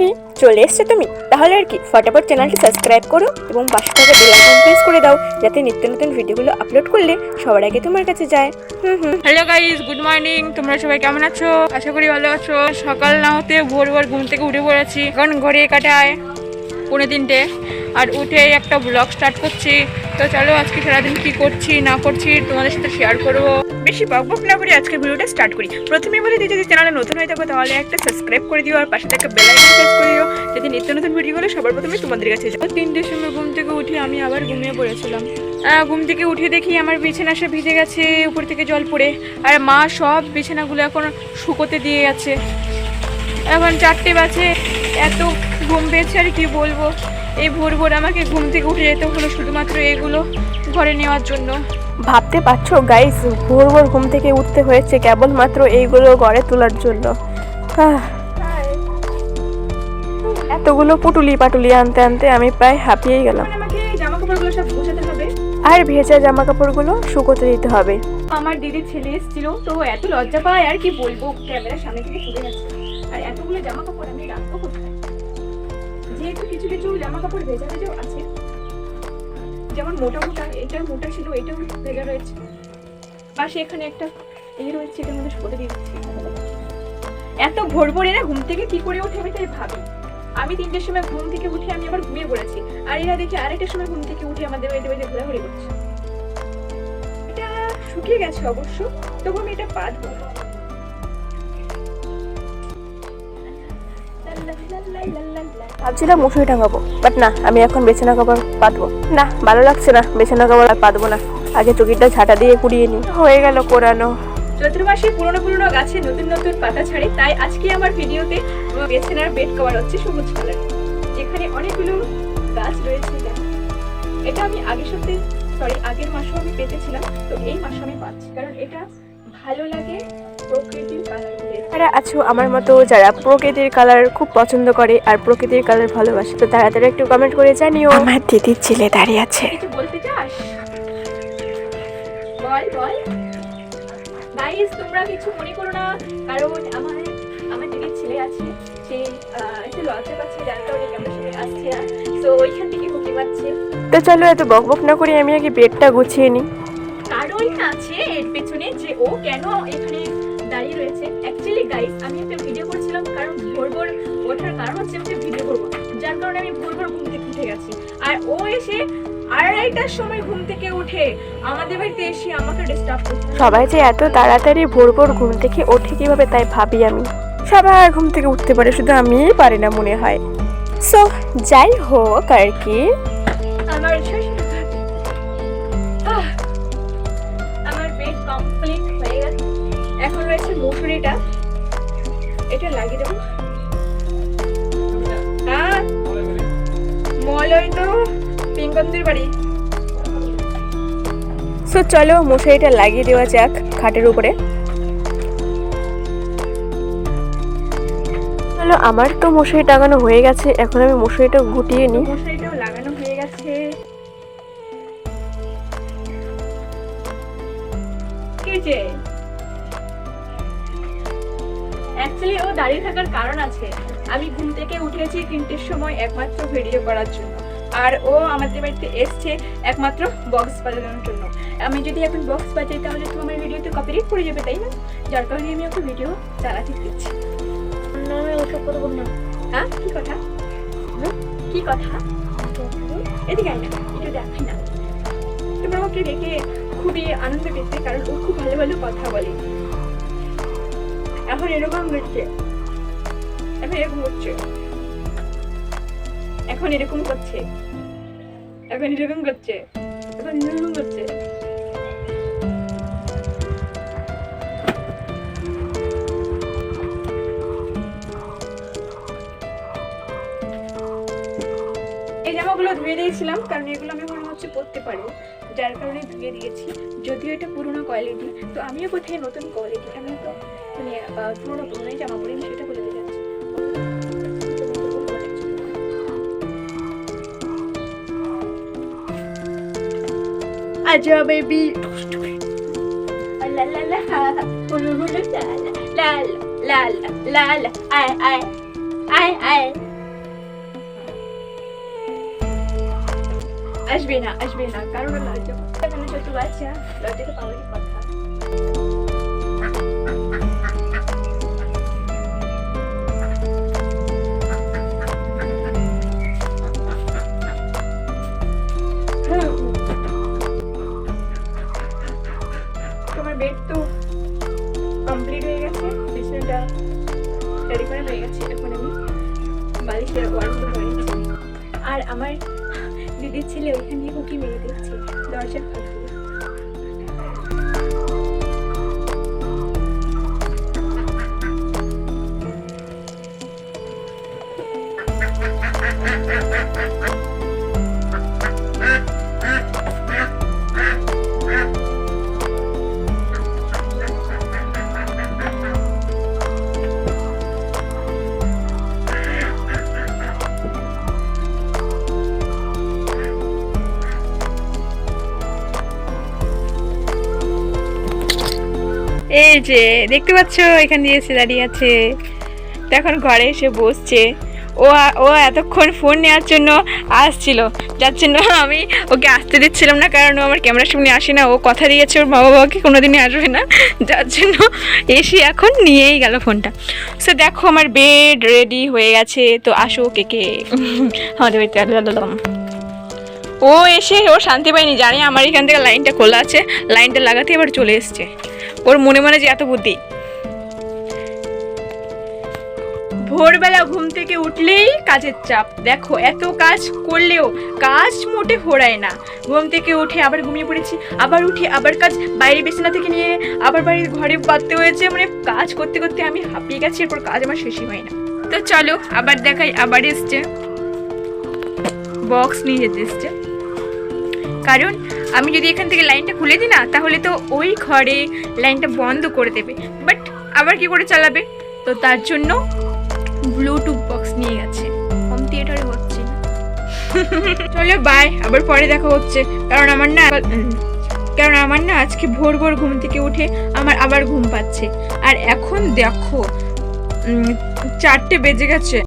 কি চলে এসছো তুমি, তাহলে আর কি ফটাফট চ্যানেলটি সাবস্ক্রাইব করো এবং পাশে থাকা বেল আইকন প্রেস করে দাও, যাতে নিত্য নতুন ভিডিওগুলো আপলোড করলে সবার আগে তোমার কাছে যায়। হুম হুম। হ্যালো গাইস গুড মর্নিং তোমরা সবাই কেমন আছো? আশা করি ভালো আছো। সকাল না হতে ভোর ভোর ঘুম থেকে উঠে পড়েছি। এখন ঘরে কাটায় পৌনে তিনটে। আর উঠে একটা ব্লগ স্টার্ট করছি। তো চলো আজকে সারাদিন কি করছি, না করছি তোমাদের সাথে শেয়ার করব। বেশি বক বক না করে আজকের ভিডিওটা স্টার্ট করি। প্রথমে বলে দিই যদি চ্যানেলে নতুন হয়ে থাকো, তাহলে একটা সাবস্ক্রাইব করে দিও আর পাশে থেকে বেল আইকন প্রেস করে দিও। যাতে নিত্য নতুন ভিডিওগুলো সবার প্রথমে তোমাদের কাছে যায় তিনটের সময় ঘুম থেকে উঠে আমি আবার ঘুমিয়ে পড়েছিলাম। ঘুম থেকে উঠে দেখি আমার বিছানা সে ভিজে গেছে, উপর থেকে জল পড়ে। আর মা সব বিছানাগুলো এখন শুকোতে দিয়ে গেছে এখন চারটে বাজে, এত ঘুম পেয়েছে আর কি বলব? এই ভোর ভোর আমাকে ঘুম থেকে উঠে যেতে হলো শুধুমাত্র এগুলো ঘরে নেওয়ার জন্য। ভাবতে পারছ গাইস ভোর ভোর ঘুম থেকে উঠতে হয়েছে কেবলমাত্র এইগুলো গড়ে তোলার জন্য। এতগুলো পুটুলি পাটুলি আনতে আনতে আমি প্রায় হাঁপিয়েই গেলাম। জামা কাপড়গুলো সব গোছাতে হবে। আর ভেজা জামা কাপড়গুলো শুকোতে দিতে হবে। আমার দিদির ছেলে এসেছিল তো এত লজ্জা পায় আর কি বলব ক্যামেরার সামনে থেকে সরে যাচ্ছে। আর এতগুলো জামা কাপড় আমি রাখব কোথায়? যেহেতু কিছু কিছু জামা কাপড় ভেজা ভেজাও আছে। যেমন মোটা মোটা, এটা মোটা ছিল, এটাও ভেজা রয়েছে। পাশে এখানে একটা এই রয়েছে, এটার মধ্যে শুকোতে দিয়ে দিচ্ছি। এত ভোর ভোর এরা ঘুম থেকে কি করে ওঠে আমি তাই ভাবি। আমি তিনটের সময় ঘুম থেকে উঠে আমি আবার ঘুমিয়ে পড়েছি। আর এরা দেখি আরেকটার সময় ঘুম থেকে উঠে আমাদের বাড়িতে বাড়িতে ঘোরাঘুরি করছে। এটা শুকিয়ে গেছে অবশ্য, তবু আমি এটা পাতবো ভাবছিলাম মশুরি টাঙাবো বাট না, আমি এখন বিছানা কাপড় পাতবো। না, ভালো লাগছে না বিছানা কাপড় আর পাতবো না। আগে চকিটা ঝাঁটা দিয়ে কুড়িয়ে নি। হয়ে গেল কোরানো। চৈত্র মাসে পুরনো পুরনো গাছে নতুন নতুন পাতা ছাড়ে, তাই আজকে আমার ভিডিওতে বেছেনার বেড কভার হচ্ছে সবুজ কালার। এখানে অনেকগুলো গাছ রয়েছে এটা আমি আগের সপ্তাহে সরি আগের মাসেও আমি পেতেছিলাম, তো এই মাসে আমি পাচ্ছি। কারণ এটা ভালো লাগে প্রকৃতির কালার যারা আছো আমার মতো যারা প্রকৃতির কালার খুব পছন্দ করে আর প্রকৃতির কালার ভালোবাসে তো তারা তারা একটু কমেন্ট করে জানিও। আমার দিদির ছেলে দাঁড়িয়ে আছে। বলতে চাস? বল বল। গাইস তোমরা কিছু মনে করো না কারণ আমার আমার দিদির ছেলে আছে সে একটু লজ্জা পাচ্ছে যার কারণে ক্যামেরার সামনে আসছে না। তো ওইখান থেকে হুকি পাচ্ছে তো চলো এত বক বক না করে আমি আগে বেডটা গুছিয়ে নিই। ও কেন এখানে দাঁড়িয়ে রয়েছে? অ্যাকচুয়ালি গাইস আমি একটা ভিডিও করছিলাম কারণ ভোর ভোর ওঠার কারণ হচ্ছে আমি ভিডিও করব। যার কারণে আমি ভোর ভোর ঘুম থেকে উঠে গেছি। আর ও এসে আড়াইটার সময় ঘুম থেকে উঠে আমাদের বাড়িতে এসে আমাকে ডিস্টার্ব করছে। সবাই যে এত তাড়াতাড়ি ভোর ভোর ঘুম থেকে ওঠে কীভাবে তাই ভাবি আমি। সবাই ঘুম থেকে উঠতে পারে শুধু আমিই পারি না মনে হয়। সো যাই হোক আর কি। আমার এখন এটা লাগিয়ে দেবো। হ্যাঁ মলয় তো পিঙ্কন্দির বাড়ি। সো চলো মশারিটা লাগিয়ে দেওয়া যাক খাটের উপরে। চলো আমার তো মশারি টাঙানো হয়ে গেছে এখন আমি মশারিটা গুটিয়ে নিই। মশারিটাও লাগানো হয়ে গেছে। অ্যাকচুয়ালি ও দাঁড়িয়ে থাকার কারণ আছে। আমি ঘুম থেকে উঠেছি তিনটের সময় একমাত্র ভিডিও করার জন্য। আর ও আমাদের বাড়িতে এসছে একমাত্র বক্স বাজানোর জন্য। আমি যদি এখন বক্স বাজাই তাহলে তো আমার ভিডিওতে কপিরাইট পড়ে যাবে তাই না? যার কারণে আমি ওকে ভিডিও চালাতে দিচ্ছি। আমি ওসব কথা বলব না। হ্যাঁ কি কথা? কি কথা? এদিকে আয় না একটু দেখাই না। তোমরা ওকে দেখে খুবই আনন্দ পেতে কারণ ও খুব ভালো ভালো কথা বলে। এখন এরকম হচ্ছে। এখন এরকম করছে এখন এরকম করছে এখন এরকম করছে এখন এরকম করছে এই জামাগুলো ধুয়ে দিয়েছিলাম, কারণ এগুলো আমি মনে হচ্ছে পরতে পারব। যার কারণে ধুয়ে দিয়েছি। যদিও এটা পুরোনো কোয়ালিটি তো আমিও কোথায় নতুন কোয়ালিটি আমি তো মানে পুরোনো পুরোনোই জামা পরি সেটা বলে দিতে যাচ্ছি। আজা বেবি। লা লা লা লা লা আয় আয় আয় আসবে না আসবে না, কারণ লজ্জা ছোট বাচ্চা লজ্জাটা পাওয়ারই তোমার বেড তো কমপ্লিট হয়ে গেছে, বিছানাটা রেডি করা হয়ে গেছে এখন আমি বালিশের ওয়ার্ডগুলো করে আর আমার দিদির ছেলে ওইখানে হুকি মেরে দিচ্ছে দরজার ফাঁক এই যে, দেখতে পাচ্ছ? এখান দিয়ে এসে দাঁড়িয়ে আছে। এখন ঘরে এসে বসছে। ও ও এতক্ষণ ফোন নেওয়ার জন্য আসছিল। যার জন্য আমি ওকে আসতে দিচ্ছিলাম না, কারণ ও আমার ক্যামেরার সামনে আসে না। ও কথা দিয়েছে, ওর মা বাবাকে কোনোদিনই আসবে না। যার জন্য এসে এখন নিয়েই গেল ফোনটা সো দেখো, আমার বেড রেডি হয়ে গেছে। তো আসো, কে কে? আমাদের বাড়িতে ও এসে, ও শান্তি পায়নি। জানি আমার এখান থেকে লাইনটা খোলা আছে। লাইনটা লাগাতে এবার চলে এসছে। ওর মনে মনে যে এত বুদ্ধি। ভোরবেলা ঘুম থেকে উঠলেই কাজের চাপ। দেখো, এত কাজ করলেও কাজ মোটে ফোরায় না। ঘুম থেকে উঠে আবার ঘুমিয়ে পড়েছি, আবার উঠে আবার কাজ বাইরে বিছানা থেকে নিয়ে আবার বাড়ির ঘরে বাঁধতে হয়েছে। মানে কাজ করতে করতে আমি হাঁপিয়ে গেছি, এরপর কাজ আমার শেষই হয় না। তো চলো, আবার দেখাই, আবার এসছে। বক্স নিয়ে যেতে এসছে। কারণ আমি যদি এখান থেকে লাইনটা খুলে দিই না, তাহলে তো ওই ঘরে লাইনটা বন্ধ করে দেবে। বাট আবার কি করে চালাবে? তো তার জন্য ব্লুটুথ বক্স নিয়ে গেছে। হোম থিয়েটারে হচ্ছে চলো বাই আবার পরে দেখা হচ্ছে। কারণ আমার না কারণ আমার না আজকে ভোর ভোর ঘুম থেকে উঠে আমার আবার ঘুম পাচ্ছে। আর এখন দেখো চারটে বেজে গেছে।